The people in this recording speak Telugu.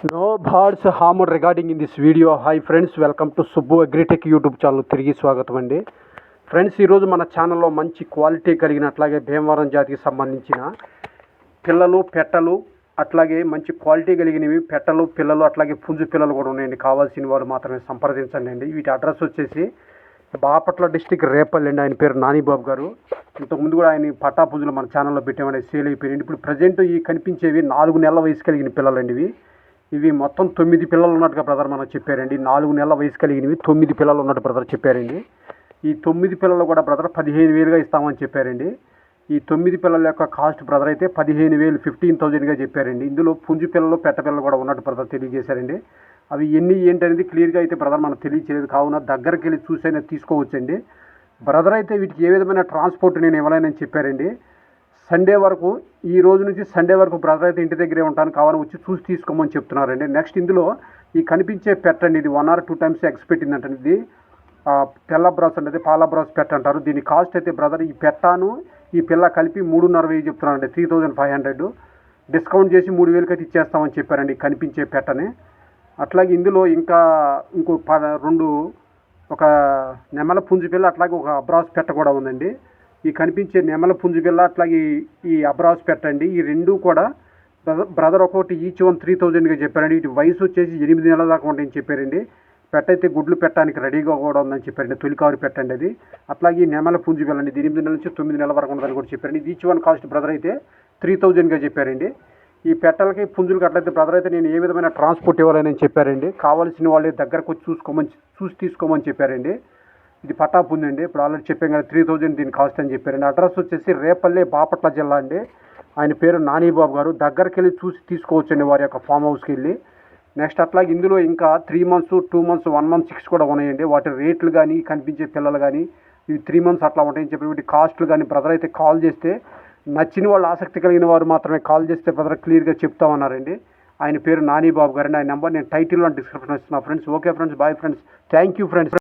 No birds hormone regarding in this video hi friends welcome to Subbu Agritech YouTube channel తిరిగి స్వాగతం అండి. ఫ్రెండ్స్ ఈరోజు మన ఛానల్లో మంచి క్వాలిటీ కలిగిన అట్లాగే భీమవరం జాతికి సంబంధించిన పిల్లలు పెట్టలు అట్లాగే మంచి క్వాలిటీ కలిగినవి పెట్టలు పిల్లలు అట్లాగే పుంజు పిల్లలు కూడా ఉన్నాయండి. కావాల్సిన వారు మాత్రమే సంప్రదించండి అండి. వీటి అడ్రస్ వచ్చేసి బాపట్ల డిస్టిక్ రేపల్లి అండి. ఆయన పేరు నానిబాబు గారు. ఇంతకుముందు కూడా ఆయన పట్టా పుంజులు మన ఛానల్లో పెట్టామని సేల్ అయిపోయింది ఇప్పుడు ప్రజెంట్ ఈ కనిపించేవి నాలుగు నెలల వయసు కలిగిన పిల్లలండి ఇవి. ఇవి మొత్తం తొమ్మిది పిల్లలు ఉన్నట్టుగా బ్రదర్ మనకు చెప్పారండి. నాలుగు నెలల వయసు కలిగినవి తొమ్మిది పిల్లలు ఉన్నట్టు బ్రదర్ చెప్పారండి. ఈ తొమ్మిది పిల్లలు కూడా బ్రదర్ పదిహేను వేలుగా ఇస్తామని చెప్పారండి. ఈ తొమ్మిది పిల్లల యొక్క కాస్ట్ బ్రదర్ అయితే పదిహేను వేలు ఫిఫ్టీన్ థౌజండ్గా చెప్పారండి. ఇందులో పుంజు పిల్లలు పెట్ట పిల్లలు కూడా ఉన్నట్టు బ్రదర్ తెలియజేశారండి. అవి ఎన్ని ఏంటనేది క్లియర్గా అయితే బ్రదర్ మనకు తెలియచేయలేదు. కావున దగ్గరికి వెళ్ళి చూసైనా తీసుకోవచ్చండి. బ్రదర్ అయితే వీటికి ఏ విధమైన ట్రాన్స్పోర్ట్ నేను ఇవ్వలేనని చెప్పారండి. సండే వరకు ఈ రోజు నుంచి సండే వరకు బ్రదర్ అయితే ఇంటి దగ్గరే ఉంటాను కావాలని వచ్చి చూసి తీసుకోమని చెప్తున్నారండి. నెక్స్ట్ ఇందులో ఈ కనిపించే పెట్టండి ఇది one or two times eggs పెట్టిందంట ఇది. ఆ, తెల్ల బ్రాస్ అనేది పాల బ్రాస్ పెట్ట అంటారు. దీని కాస్ట్ అయితే బ్రదర్ ఈ పెట్టాను ఈ పిల్ల కలిపి మూడున్నర వెయ్యి చెప్తున్నారండి three thousand five hundred discount చేసి మూడు వేలకి అయితే ఇచ్చేస్తామని చెప్పారండి కనిపించే పెట్టని అట్లాగే ఇందులో ఇంకా ఇంకో రెండు ఒక నెమల పుంజు పిల్ల అట్లాగే ఒక అబ్రాస్ పెట్ట కూడా ఉందండి. ఈ కనిపించే నెమల పుంజు పిల్ల అట్లాగే ఈ- అబ్రాజ్ అబ్రాస్ పెట్టండి. ఈ రెండు కూడా brother brother each one three థౌజండ్గా చెప్పారండి. ఇటు వయసు వచ్చేసి ఎనిమిది నెలల దాకా ఉంటాయని చెప్పారండి. పెట్టయితే గుడ్లు పెట్టడానికి రెడీగా కూడా ఉందని చెప్పారండి. తొలికారు పెట్టండి అది. అట్లాగే ఈ నెమల పుంజు బిల్లండి ఇది ఎనిమిది నెలల నుంచి తొమ్మిది నెలల వరకు ఉందని కూడా చెప్పారండి. ఇది ఈచ్ వన్ కాస్ట్ బ్రదర్ అయితే త్రీ థౌజండ్గా చెప్పారండి. ఈ పెట్టలకి పుంజులకి అట్లయితే బ్రదర్ అయితే నేను ఏ విధమైన ట్రాన్స్పోర్ట్ ఇవ్వాలని చెప్పారండి. కావాల్సిన వాళ్ళే దగ్గరకు వచ్చి చూసుకోమని చూసి తీసుకోమని చెప్పారండి. ఇది పట్టా ఉందండి. ఇప్పుడు ఆల్రెడీ చెప్పాం కదా త్రీ థౌజండ్ దీని కాస్ట్ అని చెప్పారండి అడ్రస్ వచ్చేసి రేపల్లె బాపట్ల జిల్లా అండి. ఆయన పేరు నానీబాబు గారు. దగ్గరికి వెళ్ళి చూసి తీసుకోవచ్చండి వారి యొక్క ఫామ్ హౌస్కి వెళ్ళి. నెక్స్ట్ అట్లాగే ఇందులో ఇంకా three months two months one month six కూడా ఉన్నాయండి. వాటి రేట్లు కానీ కనిపించే పిల్లలు కానీ ఇవి త్రీ మంత్స్ అట్లా ఉంటాయని చెప్పి వీటి కాస్ట్లు కానీ బ్రదర్ అయితే కాల్ చేస్తే నచ్చిన వాళ్ళు ఆసక్తి కలిగిన వారు మాత్రమే కాల్ చేస్తే బ్రదర్ క్లియర్గా చెప్తామన్నారండి ఆయన పేరు నానీబాబు గారండి ఆయన నెంబర్ నేను టైటిల్లో డిస్క్రిప్షన్ ఇస్తున్నా friends okay friends bye friends thank you friends